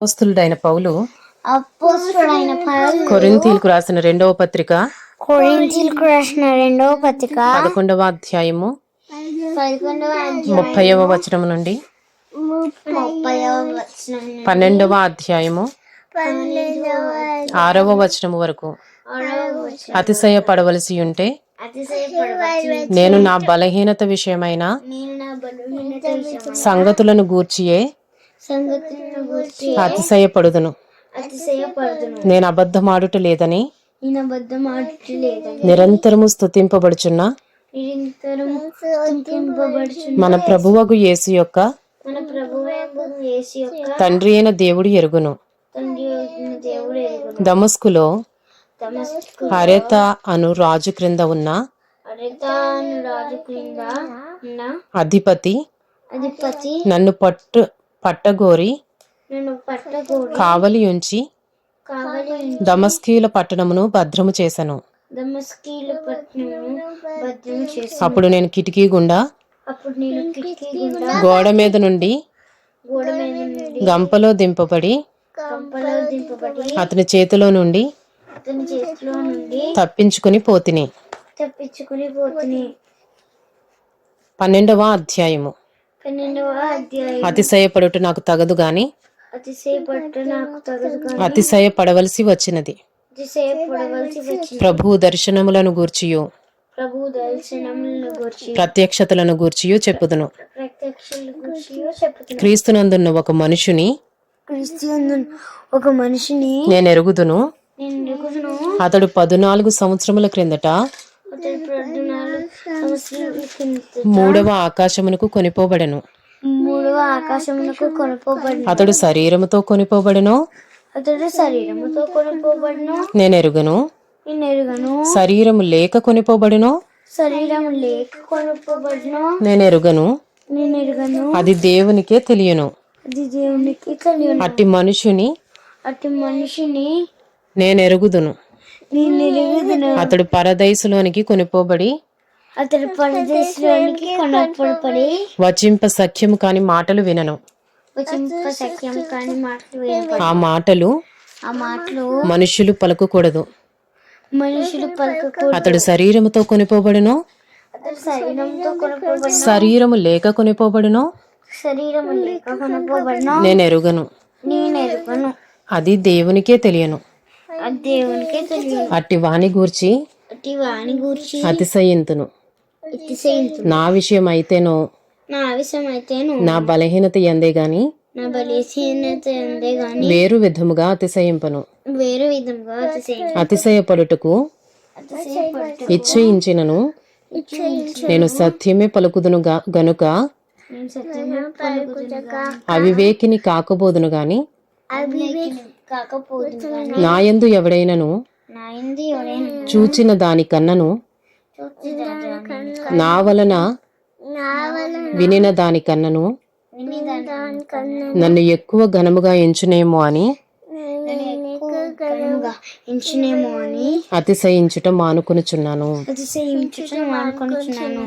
అపోస్తులుడైన పౌలు కొరింథీలకు రాసిన రెండవ పత్రిక కొరింథీలకు రాసిన రెండవ పత్రిక పదకొండవ అధ్యాయము ముప్పైవ వచనం నుండి వచనం పన్నెండవ అధ్యాయము ఆరవ వచనము వరకు ఆరవ వచనం అతిశయపడవలసి ఉంటే నేను నా బలహీనత విషయమైన సంగతులను గూర్చియే అతిశయపడుదును. నేను అబద్ధమాడుట లేదని నేను అబద్ధం ఆడటం లేదని నిరంతరము స్తుతింపబడుచున్న మన ప్రభువగు యేసు యొక్క తండ్రి అయిన దేవుడు ఎరుగును. దమస్కులో హరేత అను రాజు క్రింద ఉన్న అధిపతి నన్ను పట్టు పట్టగోరి నన్ను పట్టకూడి కావలి ఉంచి కావలి దమస్కీల పట్టణమును భద్రము చేశాను అప్పుడు నేను కిటికీ గుండా గుండా మీద నుండి గంపలో దింపబడి అతని చేతిలో నుండి తప్పించుకుని పోతిని. పన్నెండవ అధ్యాయము. అతిశయపడుట నాకు తగదు గాని అతిశయపడవలసి వచ్చినది. ప్రభు దర్శనములను గూర్చియు. ప్రత్యక్షతలను గూర్చియు చెప్పుదును. క్రీస్తునందున్న ఒక మనుషుని ఒక మనిషిని నేను ఎరుగుదును. నేను ఎరుగుదును. అతడు పదునాలుగు సంవత్సరముల క్రిందట అతని పద్నాలుగు సంవత్సరాల కింద మూడవ ఆకాశమునకు కొనిపోబడెను. మూడవ ఆకాశమునకు కొనుకోబడిన అతడు శరీరముతో కొనిపోబడెను. అతడు శరీరముతో కొనుకోబడిన నేను ఎరుగును. నేను ఎరుగను. శరీరము లేక కొనిపోబడెను. శరీరం లేక కొనుకోబడిన నేను ఎరుగను. నేను ఎరుగను. అది దేవునికే తెలియను. అది దేవునికి తెలియను. అట్టి మనుషుని అటు మనిషిని నేను ఎరుగుదును. నేను ఎరుగుదును. అతడు పరదైసులోనికి కొనిపోబడి అతడు పరదేశంలోనికి కొనపడి వచింప సఖ్యము కాని మాటలు వినను. వచింప సఖ్యం కాని మాటలు ఆ మాటలు ఆ మాటలు మనుషులు పలుకకూడదు. మనుషులు అతడు శరీరముతో కొనిపోబడును? అతడు శరీరంతో కొనుకోబడిన శరీరము లేక కొనిపోబడును? శరీరం లేక కొనుకోబడిన నేను ఎరుగను నేను ఎరుగను అది దేవునికే తెలియను. అది దేవునికే తెలియదు. అట్టి వాని గూర్చి అట్టి వాణి గూర్చి అతిశయింతును. నా విషయం అయితేనో నా ఆవిషం అయితేను నా బలహీనత ఎందే గాని నా బలీహీనత ఉందే గాని వేరు విధముగా అతిశయింపను. వేరే అతిశయించు అతిశయపడుటకు అతిశయపడు ఇచ్చయించినను. నేను సత్యమే పలుకుదును గనుక అవివేకిని కాకబోదును గాని నాయందు ఎవడైనను ఎందు చూచిన దానికన్నను నా వలన వినిన దానికన్నను నన్ను ఎక్కువ ఘనముగా ఎంచునేమో అని ఘనంగా ఎంచినేమో అని అతిశయించుట మానుకొనుచున్నాను. అతిశయించుట మానుకొనుచున్నాను.